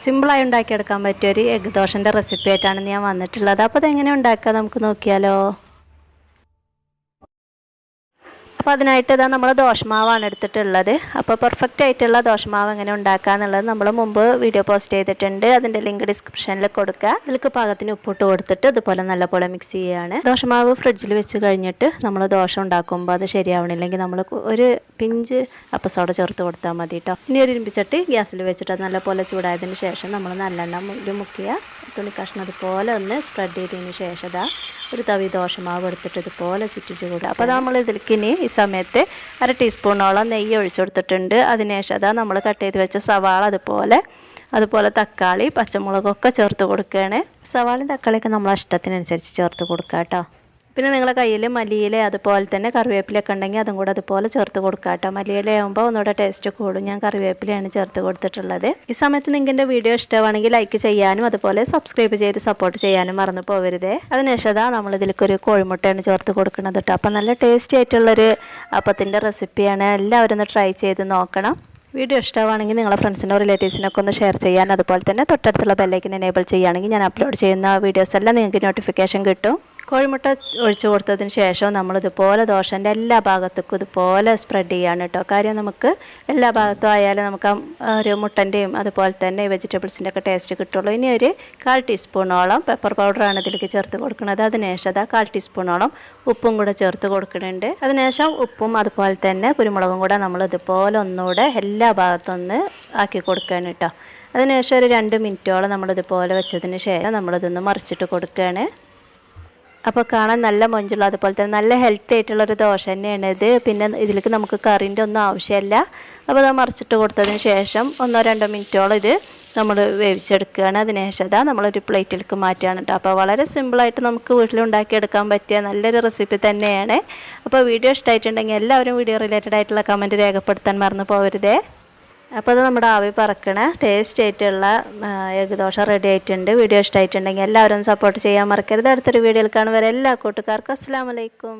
സിമ്പിളായി ഉണ്ടാക്കിയെടുക്കാൻ പറ്റിയ ഒരു എഗ് ദോശന്റെ റെസിപ്പി ആയിട്ടാണ് ഞാൻ വന്നിട്ടുള്ളത്. അപ്പോൾ അതെങ്ങനെ ഉണ്ടാക്കുക നമുക്ക് നോക്കിയാലോ? അപ്പോൾ അതിനായിട്ട് ഇതാ നമ്മൾ ദോശമാവാണ് എടുത്തിട്ടുള്ളത്. അപ്പോൾ പെർഫെക്റ്റ് ആയിട്ടുള്ള ദോശമാവ് എങ്ങനെ ഉണ്ടാക്കുക എന്നുള്ളത് നമ്മൾ മുമ്പ് വീഡിയോ പോസ്റ്റ് ചെയ്തിട്ടുണ്ട്. അതിന്റെ ലിങ്ക് ഡിസ്ക്രിപ്ഷനിൽ കൊടുക്കുക അതിലേക്ക് പാകത്തിന് ഉപ്പിട്ട് കൊടുത്തിട്ട് ഇതുപോലെ നല്ലപോലെ മിക്സ് ചെയ്യുകയാണ് ദോശമാവ് ഫ്രിഡ്ജിൽ വെച്ച് കഴിഞ്ഞിട്ട് നമ്മൾ ദോശ ഉണ്ടാക്കുമ്പോൾ അത് ശരിയാവണില്ലെങ്കിൽ നമ്മൾ ഒരു പിഞ്ച് അപ്പസോഡ ചേർത്ത് കൊടുത്താൽ മതി കേട്ടോ ഇനി ഒരു ഇരുമ്പിച്ചട്ടി ഗ്യാസിൽ വെച്ചിട്ട് നല്ലപോലെ ചൂടായതിന് ശേഷം നമ്മൾ നല്ലെണ്ണ മുക്കിയ തുണി കഷ്ണം അതുപോലെ ഒന്ന് സ്പ്രെഡ് ചെയ്തതിന് ശേഷം ഒരു തവി ദോശമാവ് എടുത്തിട്ട് ഇതുപോലെ ചുറ്റിച്ച് കൂടുക അപ്പോൾ നമ്മൾ ഇതിലേക്ക് ഇനി ഈ സമയത്ത് അര ടീസ്പൂണോളം നെയ്യ് ഒഴിച്ചു കൊടുത്തിട്ടുണ്ട്. അതിനുശേഷം അതാ നമ്മൾ കട്ട് ചെയ്ത് വെച്ച സവാള അതുപോലെ അതുപോലെ തക്കാളി പച്ചമുളകൊക്കെ ചേർത്ത് കൊടുക്കുകയാണ് സവാളയും തക്കാളിയൊക്കെ നമ്മൾ ഇഷ്ടത്തിനനുസരിച്ച് ചേർത്ത് കൊടുക്കുക കേട്ടോ പിന്നെ നിങ്ങളെ കയ്യിൽ മല്ലിയില അതുപോലെ തന്നെ കറിവേപ്പിലൊക്കെ ഉണ്ടെങ്കിൽ അതും കൂടെ അതുപോലെ ചേർത്ത് കൊടുക്കുക കേട്ടോ. മല്ലിയില ആകുമ്പോൾ ഒന്നുകൂടെ ടേസ്റ്റ് കൂടും. ഞാൻ കറിവേപ്പിലയാണ് ചേർത്ത് കൊടുത്തിട്ടുള്ളത്. ഈ സമയത്ത് നിങ്ങൾക്ക് വീഡിയോ ഇഷ്ടമാണെങ്കിൽ ലൈക്ക് ചെയ്യാനും അതുപോലെ സബ്സ്ക്രൈബ് ചെയ്ത് സപ്പോർട്ട് ചെയ്യാനും മറന്നു പോകരുതേ അതിനുശേഷം അതാ നമ്മൾ ഇതിലേക്ക് ഒരു കോഴിമുട്ടയാണ് ചേർത്ത് കൊടുക്കുന്നത് കേട്ടോ. അപ്പം നല്ല ടേസ്റ്റി ആയിട്ടുള്ളൊരു അപ്പത്തിന്റെ റെസിപ്പിയാണ് എല്ലാവരും ഒന്ന് ട്രൈ ചെയ്ത് നോക്കണം. വീഡിയോ ഇഷ്ടമാണെങ്കിൽ നിങ്ങളുടെ ഫ്രണ്ട്സിനോ റിലേറ്റീവ്സിനൊക്കെ ഒന്ന് ഷെയർ ചെയ്യാൻ അതുപോലെ തന്നെ തൊട്ടടുത്തുള്ള ബെല്ലൈക്കൻ എനേബിൾ ചെയ്യുകയാണെങ്കിൽ ഞാൻ അപ്ലോഡ് ചെയ്യുന്ന വീഡിയോസ് എല്ലാം നിങ്ങൾക്ക് നോട്ടിഫിക്കേഷൻ കിട്ടും. കോഴിമുട്ട ഒഴിച്ചു കൊടുത്തതിന് ശേഷം നമ്മളിതുപോലെ ദോശന്റെ എല്ലാ ഭാഗത്തേക്കും ഇതുപോലെ സ്പ്രെഡ് ചെയ്യാണ് കേട്ടോ കാര്യം നമുക്ക് എല്ലാ ഭാഗത്തും ആയാലും നമുക്ക് ഒരു മുട്ടന്റെയും അതുപോലെ തന്നെ വെജിറ്റബിൾസിന്റെ ഒക്കെ ടേസ്റ്റ് കിട്ടുള്ളൂ. ഇനി ഒരു കാൽ ടീസ്പൂണോളം പെപ്പർ പൗഡറാണ് ഇതിലേക്ക് ചേർത്ത് കൊടുക്കുന്നത്. അതിനുശേഷം അതാ കാൽ ടീസ്പൂണോളം ഉപ്പും കൂടെ ചേർത്ത് കൊടുക്കുന്നുണ്ട്. അതിനുശേഷം ഉപ്പും അതുപോലെ തന്നെ കുരുമുളകും കൂടെ നമ്മൾ ഇതുപോലെ ഒന്നുകൂടെ എല്ലാ ഭാഗത്തും ഒന്ന് ആക്കി കൊടുക്കുകയാണ് കേട്ടോ അതിനുശേഷം ഒരു രണ്ട് മിനിറ്റോളം നമ്മളിതുപോലെ വെച്ചതിന് ശേഷം നമ്മളിതൊന്ന് മറിച്ചിട്ട് കൊടുക്കുകയാണ്. അപ്പോൾ കാണാൻ നല്ല മൊഞ്ചുള്ള അതുപോലെ തന്നെ നല്ല ഹെൽത്തി ആയിട്ടുള്ള ഒരു ദോശ തന്നെയാണ് ഇത്. പിന്നെ ഇതിലേക്ക് നമുക്ക് കറിന്റെ ഒന്നും ആവശ്യമില്ല അപ്പോൾ അത് മറിച്ചിട്ട് കൊടുത്തതിന് ശേഷം ഒന്നോ രണ്ടോ മിനിറ്റോളം ഇത് നമ്മൾ വേവിച്ചെടുക്കുകയാണ്. അതിനുശേഷം അതാ നമ്മളൊരു പ്ലേറ്റിലേക്ക് മാറ്റുകയാണ് കേട്ടോ. അപ്പോൾ വളരെ സിമ്പിളായിട്ട് നമുക്ക് വീട്ടിലുണ്ടാക്കിയെടുക്കാൻ പറ്റിയ നല്ലൊരു റെസിപ്പി തന്നെയാണ്. അപ്പോൾ വീഡിയോ ഇഷ്ടമായിട്ടുണ്ടെങ്കിൽ എല്ലാവരും വീഡിയോ റിലേറ്റഡ് ആയിട്ടുള്ള കമന്റ് രേഖപ്പെടുത്താൻ മറന്നു പോകരുതേ അപ്പോൾ അത് നമ്മുടെ ആവി പറക്കണ ടേസ്റ്റ് ആയിട്ടുള്ള ഏകദോശ റെഡി ആയിട്ടുണ്ട്. വീഡിയോ ഇഷ്ടമായിട്ടുണ്ടെങ്കിൽ എല്ലാവരും സപ്പോർട്ട് ചെയ്യാൻ മറക്കരുത്. അടുത്തൊരു വീഡിയോയിൽ കാണുവരെ എല്ലാ കൂട്ടുകാർക്കും അസ്സാം വലൈക്കും